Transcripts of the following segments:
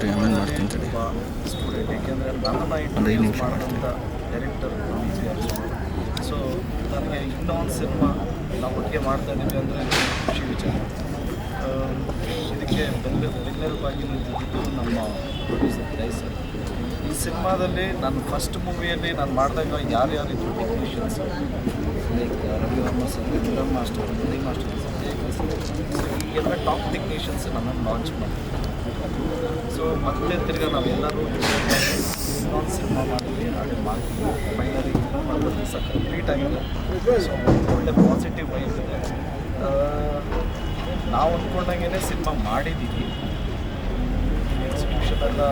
ಸರಿ, ಆಮೇಲೆ ಮಾಡ್ತೀನಿ ತಡಿ. ಒಂದು ಐದು ನಿಮಿಷ ಮಾಡ್ತೀನಿ. ಡೈರೆಕ್ಟರ್ ಸೊ ನನಗೆ ಇನ್ನೊಂದು ಸಿನಿಮಾ ನಾವು ಒಟ್ಟಿಗೆ ಮಾಡ್ತಾ ಇದ್ದೀವಿ ಅಂದರೆ ಖುಷಿ ವಿಚಾರ. ಇದಕ್ಕೆ ಬೆಲ್ಲ ಬೆನ್ನೆಲುಬಾಗಿ ನಿಂತಿದ್ದು ನಮ್ಮ ಪ್ರೊಡ್ಯೂಸರ್ ಜೈ ಸರ್ ಈ ಸಿನಿಮಾದಲ್ಲಿ ನನ್ನ ಫಸ್ಟ್ ಮೂವಿಯಲ್ಲಿ ನಾನು ಮಾಡಿದಾಗ ಯಾರ್ಯಾರಿದ್ರು technicians like Ravivarma sir Raviram master master ಈ ಎಲ್ಲ ಟಾಪ್ ಟೆಕ್ನಿಷಿಯನ್ಸ್ ನನ್ನನ್ನು ಲಾಂಚ್ ಮಾಡಿದ್ರು. ಸೊ ಮತ್ತೆ ತಿರ್ಗ ನಾವೆಲ್ಲರೂ ಸಿನಿಮಾ ಮಾಡಿದ್ವಿ. ಹಾಗೆ ಮಾಡ್ತೀವಿ. ಫೈನಲಿ ಮಾಡೋದು ಸಹ ಕಂಪ್ಲೀಟ್ ಆಗಿದೆ. ಸೊ ಒಳ್ಳೆ ಪಾಸಿಟಿವ್ ವೈಬ್ ಇದೆ. ನಾವು ಅಂದ್ಕೊಂಡಂಗೆ ಸಿನಿಮಾ ಮಾಡಿದ್ದೀವಿ ಎಕ್ಸಿಬಿಷನ್ ಎಲ್ಲ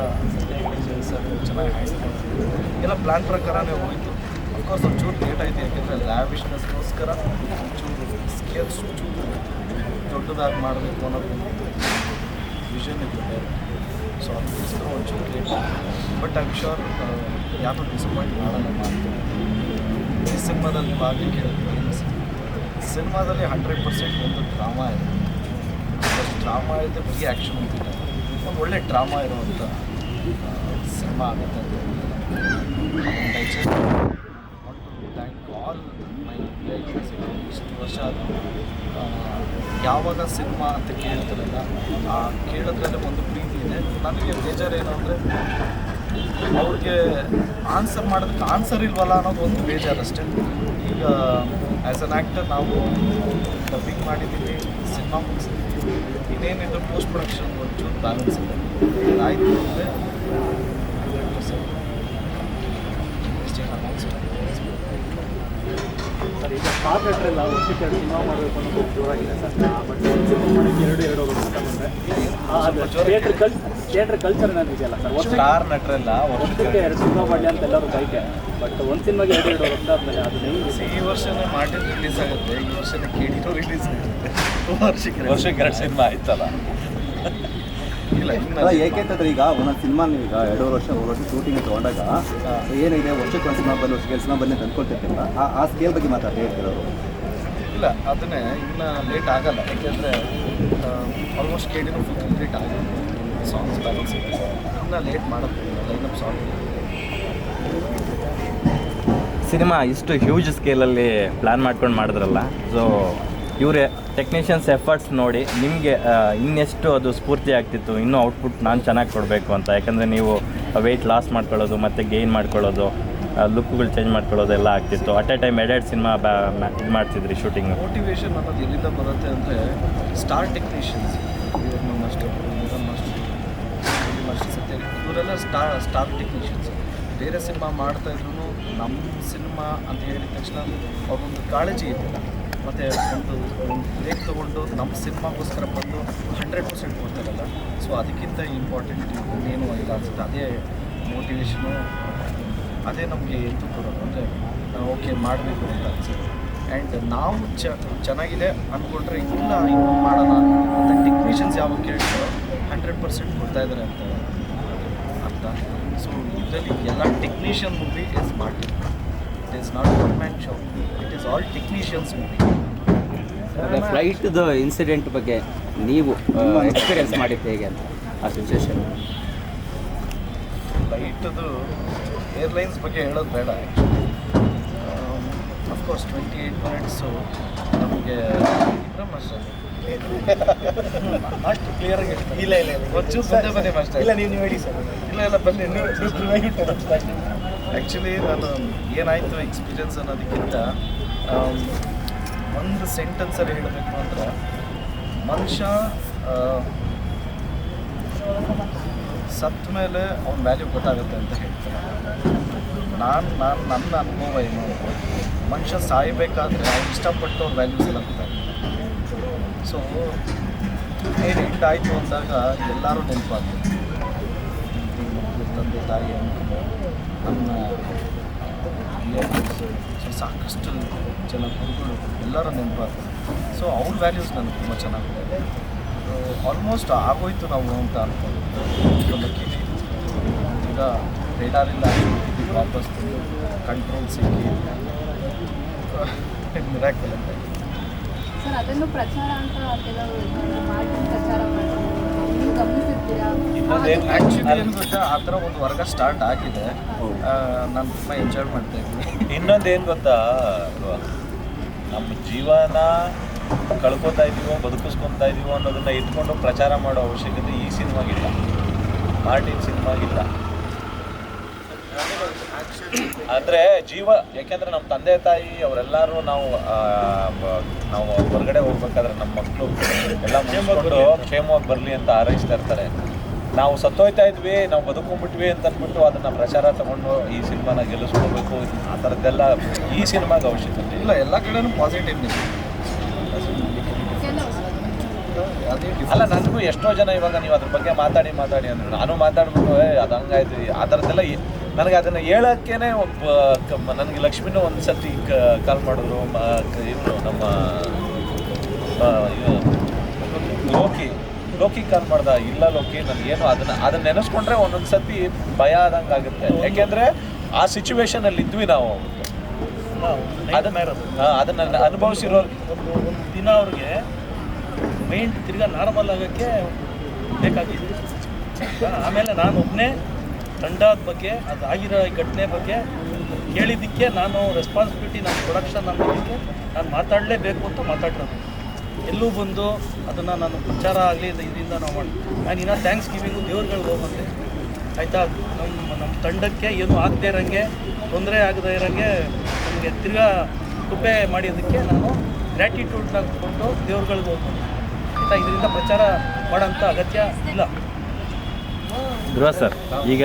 ಚೆನ್ನಾಗಿ ಹ್ಯಾಂಡಲ್ ಎಲ್ಲ ಪ್ಲ್ಯಾನ್ ಪ್ರಕಾರನೇ ಹೋಯಿತು. ಅಫ್ಕೋರ್ಸ್ ಒಂಚೂರು ಲೇಟ್ ಆಯಿತು. ಯಾಕೆಂದರೆ ಲ್ಯಾವಿಶ್ನೆಸ್ಗೋಸ್ಕರ ಒಂಚೂರು ಸ್ಕೇಲ್ಸ್ ಚೂರು ದೊಡ್ಡದಾಗಿ ಮಾಡಬೇಕು ಅನ್ನೋದು ವಿಷನ್ ಬೇರೆ ಸೊ ಅದಕ್ಕೋಸ್ಕರ ಒಂಚೂರು ಲೇಟ್ ಬಟ್ ಐ ಶೋರ್ ಯಾರು ಡಿಸಪಾಯಿಂಟ್ ಮಾಡೋಣ ಮಾಡ್ತೀನಿ ಈ ಸಿನಿಮಾದಲ್ಲಿ ಭಾಗ ಕೇಳಿದ್ರೆ ಸಿನಿಮಾದಲ್ಲಿ ಹಂಡ್ರೆಡ್ ಪರ್ಸೆಂಟ್ ಒಂದು ಡ್ರಾಮಾ ಇದೆ. ಡ್ರಾಮಾ ಇದೆ ಬರೀ ಆ್ಯಕ್ಷನ್ ಅಂತಿಲ್ಲ ಒಂದು ಒಳ್ಳೆ ಡ್ರಾಮಾ ಇರುವಂಥ ಸಿನಿಮಾ ಆಗುತ್ತೆ ಅಂತ ಥ್ಯಾಂಕ್ ಆಲ್ ಮೈ ಇಷ್ಟು ವರ್ಷ ಆದ್ರೂ, ಯಾವಾಗ ಸಿನಿಮಾ ಅಂತ ಕೇಳ್ತಿರಲ್ಲ, ಆ ಕೇಳೋದ್ರಲ್ಲಿ ಒಂದು ಪ್ರೀತಿ ಇದೆ. ನನಗೆ ಬೇಜಾರೇನು ಅಂದರೆ, ಅವ್ರಿಗೆ ಆನ್ಸರ್ ಮಾಡೋದಕ್ಕೆ ಆನ್ಸರ್ ಇಲ್ವಲ್ಲ ಅನ್ನೋದು ಒಂದು ಬೇಜಾರಷ್ಟೇ ಈಗ ಆ್ಯಸ್ ಅನ್ ಆ್ಯಕ್ಟರ್ ನಾವು ಡಬ್ಬಿಂಗ್ ಮಾಡಿದ್ದೀವಿ, ಸಿನಿಮಾ ಮುಗಿಸಿದ್ದೀವಿ ಇನ್ನೇನಿದ್ರು ಪೋಸ್ಟ್ ಪ್ರೊಡಕ್ಷನ್ ಒಂಚೂರು ಬ್ಯಾಲೆನ್ಸ್ ಇದೆ. ಆಯಿತು. ಅಂದರೆ ಹಂಡ್ರೆಡ್ ಪರ್ಸೆಂಟ್ ಸರ್ ಈಗ ಸ್ಟಾರ್ ಥಿಯೇಟ್ರೆಲ್ಲ ವರ್ಷಕ್ಕೆ ಎರಡು ಸಿನಿಮಾ ಮಾಡಬೇಕು ಅನ್ನೋದು ಜೋರಾಗಿದೆ ಸರ್. ಬಟ್ ಒಂದು ಸಿನಿಮಾ ಮಾಡೋಕ್ಕೆ ಎರಡು ಎರಡು ಹೋಗೋದು ಅಂತ ಬಂದರೆ ಅದು ಥಿಯೇಟ್ರ್ ಕಲ್ ಥಿಯೇಟ್ರ್ ಕಲ್ಚರ್ ಅನ್ನೋದು ಇದೆಯಲ್ಲ ಸರ್? ವರ್ಷಕ್ಕೆ ಸ್ಟಾರ್ ನಟರೆಲ್ಲ ವರ್ಷಕ್ಕೆ ಎರಡು ಸಿನಿಮಾ ಮಾಡಲಿ ಅಂತ ಎಲ್ಲರೂ ಬೈಕೆ. ಬಟ್ ಒಂದು ಸಿನಿಮಾಗೆ ಎರಡು ಎರಡು ಹೋಗುತ್ತೆ ಆದಮೇಲೆ ಅದು ಹೆಂಗೆ ಈ ವರ್ಷನೇ ಮಾಡಿ ರಿಲೀಸ್ ಆಗುತ್ತೆ. ಈ ವರ್ಷನೇ ಕೇಳಿರೋ ರಿಲೀಸ್ ಆಗುತ್ತೆ. ವರ್ಷಕ್ಕೆ ವರ್ಷಕ್ಕೆ ಎರಡು ಸಿನಿಮಾ ಆಯ್ತಲ್ಲ. ಅಲ್ಲ ಏಕೆಂತಂದ್ರೆ ಈಗ ಒಂದೊಂದು ಸಿನಿಮಾ ಈಗ ಎರಡೂವರೆ ವರ್ಷ ಮೂರು ವರ್ಷ ಶೂಟಿಂಗ್ ತಗೊಂಡಾಗ ಏನಿದೆ ವರ್ಷಕ್ಕೆ ಒಂದು ಸಿನಿಮಾ ಬಂದು ವರ್ಷಕ್ಕೆ ಸಿನಿಮಾ ಬಂದು ಆ ಆ ಸ್ಕೇಲ್ ಬಗ್ಗೆ ಮಾತಾಡ್ತಾ ಹೇಳ್ತಿರೋರು ಇಲ್ಲ ಅದನ್ನೇ ಇನ್ನು ಲೇಟ್ ಆಗಲ್ಲ. ಯಾಕೆಂದರೆ ಆಲ್ಮೋಸ್ಟ್ ಕೇಳಿನೂ ಫುಲ್ ಕಂಪ್ಲೀಟ್ ಆಗಿದೆ. ಸಾಂಗ್ಸ್ ಬ್ಯಾಲೆನ್ಸ್ ಇದೆ. ಇನ್ನು ಲೇಟ್ ಮಾಡೋದು ಲೈನಪ್ ಸಾಂಗ್ ಸಿನಿಮಾ ಇಷ್ಟು ಹ್ಯೂಜ್ ಸ್ಕೇಲಲ್ಲಿ ಪ್ಲ್ಯಾನ್ ಮಾಡ್ಕೊಂಡು ಮಾಡಿದ್ರಲ್ಲ ಸೊ ಇವರೇ ಟೆಕ್ನಿಷಿಯನ್ಸ್ ಎಫರ್ಟ್ಸ್ ನೋಡಿ ನಿಮಗೆ ಇನ್ನೆಷ್ಟು ಅದು ಸ್ಫೂರ್ತಿ ಆಗ್ತಿತ್ತು, ಇನ್ನೂ ಔಟ್ಪುಟ್ ನಾನು ಚೆನ್ನಾಗಿ ಕೊಡಬೇಕು ಅಂತ. ಯಾಕಂದರೆ ನೀವು ವೆಯ್ಟ್ ಲಾಸ್ ಮಾಡ್ಕೊಳ್ಳೋದು, ಮತ್ತು ಗೇನ್ ಮಾಡ್ಕೊಳ್ಳೋದು ಲುಕ್ಗಳು ಚೇಂಜ್ ಮಾಡ್ಕೊಳ್ಳೋದು ಎಲ್ಲ ಆಗ್ತಿತ್ತು. ಅಟ್ ಎ ಟೈಮ್ ಎರಡೆರಡು ಸಿನಿಮಾ ಇದು ಮಾಡ್ತಿದ್ರಿ ಶೂಟಿಂಗ್ ಮೋಟಿವೇಶನ್ ಅನ್ನೋದು ಎಲ್ಲಿಂದ ಬರುತ್ತೆ ಅಂದರೆ ಸ್ಟಾರ್ ಟೆಕ್ನಿಷಿಯನ್ಸ್ ಇವರೆಲ್ಲ ಸ್ಟಾರ್ ಸ್ಟಾರ್ ಟೆಕ್ನಿಷಿಯನ್ಸ್ ಬೇರೆ ಸಿನಿಮಾ ಮಾಡ್ತಾ ಇದ್ರು ನಮ್ಮ ಸಿನಿಮಾ ಅಂತ ಹೇಳಿದ ತಕ್ಷಣ ಅವ್ರೊಂದು ಕಾಳಜಿ ಇದೆ ಮತ್ತು ಒಂದು ಬ್ರೇಕ್ ತೊಗೊಂಡು ನಮ್ಮ ಸಿನಿಮಾಗೋಸ್ಕರ ಬಂದು ಹಂಡ್ರೆಡ್ ಪರ್ಸೆಂಟ್ ಕೊಡ್ತಾರಲ್ಲ. ಸೊ ಅದಕ್ಕಿಂತ ಇಂಪಾರ್ಟೆಂಟ್ ಇನ್ನೇನು ಇಲ್ಲ ಅನ್ಸುತ್ತೆ. ಅದೇ ಮೋಟಿವೇಶನು ಅದೇ ನಮಗೆ ಎದ್ದು ಕೊಡೋದು. ಅಂದರೆ ಓಕೆ ಮಾಡಬೇಕು ಅಂತ ಅನ್ಸುತ್ತೆ. ಆ್ಯಂಡ್ ನಾವು ಚ, ಚೆನ್ನಾಗಿದೆ ಅಂದ್ಕೊಂಡ್ರೆ ಇಲ್ಲ, ಇನ್ನೂ ಮಾಡೋಣ ಅಂತ ಟೆಕ್ನಿಷಿಯನ್ಸ್ ಯಾವಾಗ ಕೇಳ್ತಾರೋ ಹಂಡ್ರೆಡ್ ಪರ್ಸೆಂಟ್ ಕೊಡ್ತಾ ಇದ್ದಾರೆ ಅಂತ ಅರ್ಥ. ಸೊ ಇದರಲ್ಲಿ ಎಲ್ಲ ಟೆಕ್ನಿಷಿಯನ್ ಮೂವಿ ಇಸ್ ಮಾಡಿ it is not one man show it is all technicians movie ಫ್ಲೈಟ್ದು incident ಬಗ್ಗೆ ನೀವು ಎಕ್ಸ್ಪೀರಿಯನ್ಸ್ ಮಾಡಿದ್ದು ಹೇಗೆ ಅಂತ ಆ ಸಿಚುವೇಶನ್ ಫ್ಲೈಟದು ಏರ್ಲೈನ್ಸ್ ಬಗ್ಗೆ ಹೇಳೋದು ಬೇಡ ಅಫ್ಕೋರ್ಸ್ ಟ್ವೆಂಟಿ ಏಯ್ಟ್ ಮಿನಿಟ್ಸು ನಮಗೆ ಅಷ್ಟು ಕ್ಲಿಯರ್ ಅಷ್ಟು ಕ್ಲಿಯರಾಗಿ ಇಲ್ಲ ಇಲ್ಲ ಒಂಚೂರು ಮುಂದೆ ಬನ್ನಿ ಇಲ್ಲ ನೀವು ಹೇಳಿ ಸರ್. ಇಲ್ಲ ಇಲ್ಲ ಬನ್ನಿ. ಆ್ಯಕ್ಚುಲಿ ನಾನು ಏನಾಯಿತು ಎಕ್ಸ್ಪೀರಿಯನ್ಸ್ ಅನ್ನೋದಕ್ಕಿಂತ ಆಮ್, ಒಂದು ಸೆಂಟೆನ್ಸಲ್ಲಿ ಹೇಳಬೇಕು ಅಂದ್ರೆ ಮನುಷ್ಯ ಸತ್ತ ಮೇಲೆ ಅವ್ನ ವ್ಯಾಲ್ಯೂ ಗೊತ್ತಾಗುತ್ತೆ ಅಂತ ಹೇಳ್ತಾರೆ. ನಾನು ನಾನು ನನ್ನ ಅನುಭವ ಏನು? ಮನುಷ್ಯ ಸಾಯಬೇಕಾದ್ರೆ ಅವ್ನು ಇಷ್ಟಪಟ್ಟು ಅವ್ರ ವ್ಯಾಲ್ಯೂಸ್ ಎಲ್ಲ ಸೊ ಏನು ಆಯಿತು ಅಂದಾಗ ಎಲ್ಲರೂ ನೆನಪಾಗ್ತದೆ ತಂದೆ ತಾಯಿ ನನ್ನ ಸಾಕಷ್ಟು ಜನ ಗುರುಗಳು ಎಲ್ಲರೂ ನೆನಪಾಗ್ತದೆ. ಸೊ ಅವ್ರ ವ್ಯಾಲ್ಯೂಸ್ ನನಗೆ ತುಂಬ ಚೆನ್ನಾಗಿದೆ. ಆಲ್ಮೋಸ್ಟ್ ಆಗೋಯ್ತು ನಾವು ಅಂತ ಅನ್ಕೊಂಡು ಈಗ ರೇಡಾರ್ ಇಲ್ಲ ಇದು ವಾಪಸ್ ಕಂಟ್ರೋಲ್ ಸಿಕ್ಕಿ. ಮಿರಾಕಲ್ ಅಂತ. ಸರ್, ಅದನ್ನು ಪ್ರಚಾರ ಅಂತ ಕೆಲವರು ಪ್ರಚಾರ ಗಮನಿಸಿರ್ತೀರಾ ಇನ್ನೊಂದೇನು ಆ್ಯಕ್ಚುಲಿ ಏನು ಗೊತ್ತಾ ಆ ಥರ ಒಂದು ವರ್ಗ ಸ್ಟಾರ್ಟ್ ಆಗಿದೆ. ನಾನು ತುಂಬ ಎಂಜಾಯ್ ಮಾಡ್ತಾ ಇದ್ದೀನಿ. ಏನು ಗೊತ್ತಾ? ನಮ್ಮ ಜೀವನ ಕಳ್ಕೊತಾ ಇದೀವೋ ಬದುಕಿಸ್ಕೊತಾ ಇದೀವೋ ಅನ್ನೋದನ್ನ ಇಟ್ಕೊಂಡು ಪ್ರಚಾರ ಮಾಡೋ ಅವಶ್ಯಕತೆ ಈ ಸಿನಿಮಾಗಿಲ್ಲ. ಮಾರ್ಟಿನ್ ಸಿನಿಮಾಗಿಲ್ಲ. ಆದರೆ ಜೀವ, ಯಾಕೆಂದ್ರೆ ನಮ್ಮ ತಂದೆ, ತಾಯಿ, ಅವರೆಲ್ಲರೂ ನಾವು ನಾವು ಹೊರಗಡೆ ಹೋಗ್ಬೇಕಾದ್ರೆ ನಮ್ಮ ಮಕ್ಕಳು ಎಲ್ಲ ಮುಗಿಸ್ಕೊಂಡು ಕ್ಷೇಮವಾಗಿ ಬರಲಿ ಅಂತ ಆರೈಸ್ತಾ ಇರ್ತಾರೆ. ನಾವು ಸತ್ತೋಯ್ತಾ ಇದ್ವಿ, ನಾವು ಬದುಕೊಂಡ್ಬಿಟ್ವಿ ಅಂತ ಅಂದ್ಬಿಟ್ಟು ಅದನ್ನ ಪ್ರಚಾರ ತಗೊಂಡು ಈ ಸಿನಿಮಾನ ಗೆಲ್ಲಿಸ್ಕೊಬೇಕು ಆ ಥರದ್ದೆಲ್ಲ ಈ ಸಿನಿಮಾಗೆ ಅವಶ್ಯಕತೆ ಇಲ್ಲ. ಎಲ್ಲ ಕಡೆನೂ ಪಾಸಿಟಿವ್ ಇದೆ ಕೆಲವು ಅದೇ ಅಲ್ಲ ನನಗೂ ಎಷ್ಟೋ ಜನ ಇವಾಗ ನೀವು ಅದ್ರ ಬಗ್ಗೆ ಮಾತಾಡಿ ಮಾತಾಡಿ ಅಂದ್ರೆ. ನಾನು ಮಾತಾಡ್ಬಿಟ್ಟು ಅದು ಹಂಗಾಯ್ತು. ಆ ಥರದ್ದೆಲ್ಲ ನನಗೆ ಅದನ್ನು ಹೇಳೋಕ್ಕೇನೆ ಒಬ್ಬ ನನಗೆ ಲಕ್ಷ್ಮಿನೂ ಒಂದು ಸರ್ತಿ ಕಾಲ್ ಮಾಡಿದ್ರು. ಇವನು ನಮ್ಮ ಲೋಕಿ ಲೋಕಿ ಕಾಲ್ ಮಾಡ್ದ. ಇಲ್ಲ ಲೋಕಿ ನನಗೇನು ಅದನ್ನು ಅದನ್ನ ನೆನೆಸ್ಕೊಂಡ್ರೆ ಒಂದೊಂದು ಸತಿ ಭಯ ಆದಂಗೆ ಆಗುತ್ತೆ. ಯಾಕೆಂದ್ರೆ ಆ ಸಿಚುವೇಶನ್ ಅಲ್ಲಿ ಇದ್ವಿ ನಾವು. ಅದನ್ನ ಅನುಭವಿಸಿರೋ ಅದನ್ನ ಒಂದು ದಿನ ಅವ್ರಿಗೆ ಮೈಂಡ್ ತಿರ್ಗಾ ನಾರ್ಮಲ್ ಆಗೋಕ್ಕೆ ಬೇಕಾಗಿದೆ ಆಮೇಲೆ ನಾನು ಒಬ್ಬನೇ ತಂಡದ ಬಗ್ಗೆ, ಅದು ಆಗಿರೋ ಘಟನೆ ಬಗ್ಗೆ ಕೇಳಿದ್ದಕ್ಕೆ ನಾನು ರೆಸ್ಪಾನ್ಸಿಬಿಲಿಟಿ ನಾನು ಪ್ರೊಡಕ್ಷನ್ ಅನ್ನೋದಕ್ಕೆ ನಾನು ಮಾತಾಡಲೇಬೇಕು ಅಂತ ಮಾತಾಡಿರೋದು. ಎಲ್ಲೂ ಬಂದು ಅದನ್ನು ನಾನು ಪ್ರಚಾರ ಆಗಲಿ ಇದರಿಂದ ನಾವು ಮಾಡಿ, ನಾನು ಇನ್ನೂ ಥ್ಯಾಂಕ್ಸ್ ಗಿವಿಂಗು ದೇವ್ರುಗಳಿಗೆ ಹೋಗುತ್ತೆ ಆಯಿತಾ? ನಮ್ಮ ನಮ್ಮ ತಂಡಕ್ಕೆ ಏನು ಆಗದೇ ಇರೋಂಗೆ, ತೊಂದರೆ ಆಗದೇ ಇರೋಂಗೆ ನಮಗೆ ತಿರ್ಗಾ ಕೃಪೆ ಮಾಡಿದ್ದಕ್ಕೆ ನಾನು ಗ್ರ್ಯಾಟಿಟ್ಯೂಡ್ನ ಕೊಟ್ಟು ದೇವ್ರುಗಳಿಗೆ ಹೋಗ್ತೀನಿ ಆಯಿತಾ ಇದರಿಂದ ಪ್ರಚಾರ ಮಾಡೋಂಥ ಅಗತ್ಯ ಇಲ್ಲ. ಗೃಹ ಸರ್ ಈಗ